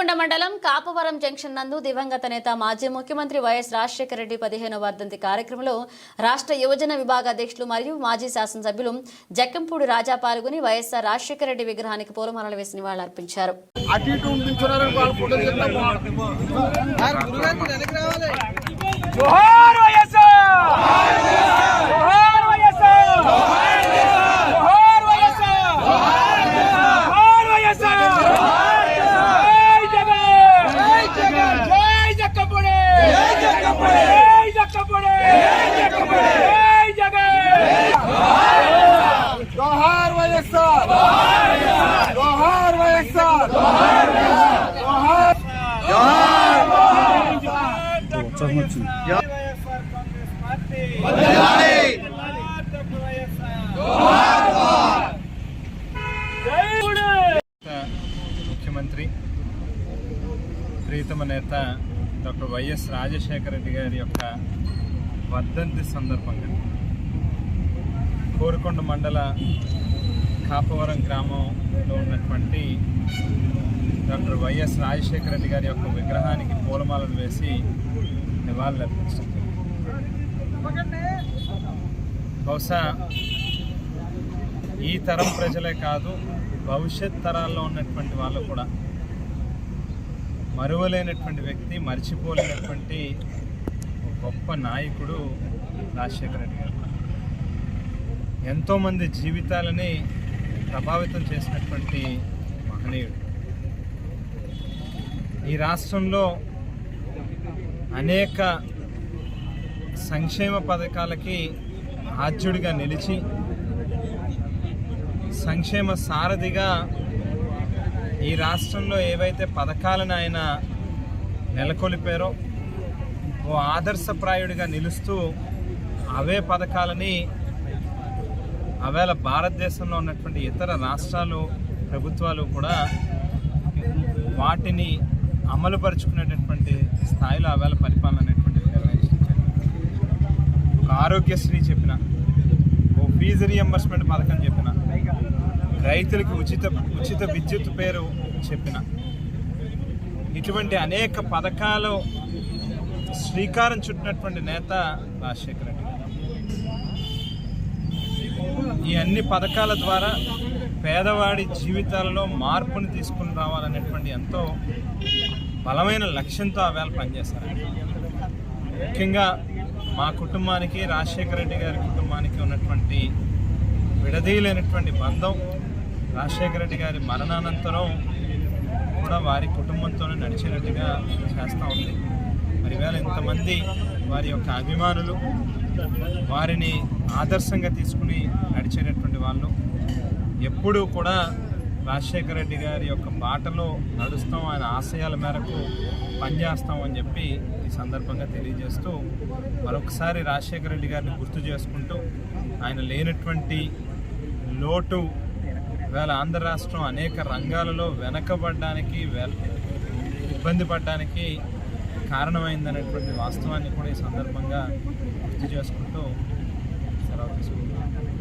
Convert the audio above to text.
కోరుకొండ మండలం కాపవరం జంక్షన్ నందు దివంగత నేత మాజీ ముఖ్యమంత్రి వైఎస్ రాజశేఖర రెడ్డి పదిహేనవ వర్ధంతి కార్యక్రమంలో రాష్ట్ర యువజన విభాగ అధ్యక్షులు మరియు మాజీ శాసనసభ్యులు జక్కంపూడి రాజా పాల్గొని వైఎస్ఆర్ రాజశేఖర రెడ్డి విగ్రహానికి పూలమాలలు వేసి నివాళులర్పించారు అటు ముఖ్యమంత్రి ప్రీతమ నేత డాక్టర్ వైఎస్ రాజశేఖర రెడ్డి గారి యొక్క వర్ధంతి సందర్భంగా కోరుకొండ మండల కాపవరం గ్రామంలో ఉన్నటువంటి డాక్టర్ వైఎస్ రాజశేఖర రెడ్డి గారి యొక్క విగ్రహానికి పూలమాలలు వేసి నివాళులు బహుశా ఈ తరం ప్రజలే కాదు భవిష్యత్ తరాల్లో ఉన్నటువంటి వాళ్ళు కూడా మరువలేనటువంటి వ్యక్తి మర్చిపోలేనటువంటి ఒక గొప్ప నాయకుడు రాజశేఖర రెడ్డి గారు. ఎంతోమంది జీవితాలని ప్రభావితం చేసినటువంటి మహనీయుడు. ఈ రాష్ట్రంలో అనేక సంక్షేమ పథకాలకి ఆద్యుడిగా నిలిచి సంక్షేమ సారథిగా ఈ రాష్ట్రంలో ఏవైతే పథకాలను ఆయన నెలకొల్పారో ఓ ఆదర్శప్రాయుడిగా నిలుస్తూ అవే పథకాలని అవేళ భారతదేశంలో ఉన్నటువంటి ఇతర రాష్ట్రాలు ప్రభుత్వాలు కూడా వాటిని అమలుపరుచుకునేటటువంటి స్థాయిలో అవేళ పరిపాలన అనేటువంటిది నిర్వహించారు ఒక ఆరోగ్యశ్రీ చెప్పిన ఓ ఫీజు రియంబర్స్మెంట్ పథకం చెప్పిన రైతులకు ఉచిత ఉచిత విద్యుత్ పేరు చెప్పిన ఇటువంటి అనేక పథకాలు శ్రీకారం చుట్టినటువంటి నేత రాజశేఖర రెడ్డి ఈ అన్ని పథకాల ద్వారా పేదవాడి జీవితాలలో మార్పుని తీసుకుని రావాలనేటువంటి ఎంతో బలమైన లక్ష్యంతో ఆ వేళ పనిచేశారు. ముఖ్యంగా మా కుటుంబానికి రాజశేఖర రెడ్డి గారి కుటుంబానికి ఉన్నటువంటి విడదీయలేనటువంటి బంధం రాజశేఖర రెడ్డి గారి మరణానంతరం కూడా వారి కుటుంబంతోనే నడిచేటట్టుగా చేస్తూ ఉంది. మరి వేళ ఇంతమంది వారి యొక్క అభిమానులు వారిని ఆదర్శంగా తీసుకుని నడిచేటటువంటి వాళ్ళు ఎప్పుడూ కూడా రాజశేఖర రెడ్డి గారి యొక్క బాటలో నడుస్తాం ఆయన ఆశయాల మేరకు పనిచేస్తాం అని చెప్పి ఈ సందర్భంగా తెలియజేస్తూ మరొకసారి రాజశేఖర రెడ్డి గారిని గుర్తు చేసుకుంటూ ఆయన లేనటువంటి లోటు వేళ ఆంధ్ర రాష్ట్రం అనేక రంగాలలో వెనకబడడానికి ఇబ్బంది పడడానికి కారణమైందనేటువంటి వాస్తవాన్ని కూడా ఈ సందర్భంగా గుర్తు చేసుకుంటూ సెలవు తీసుకుంటున్నాను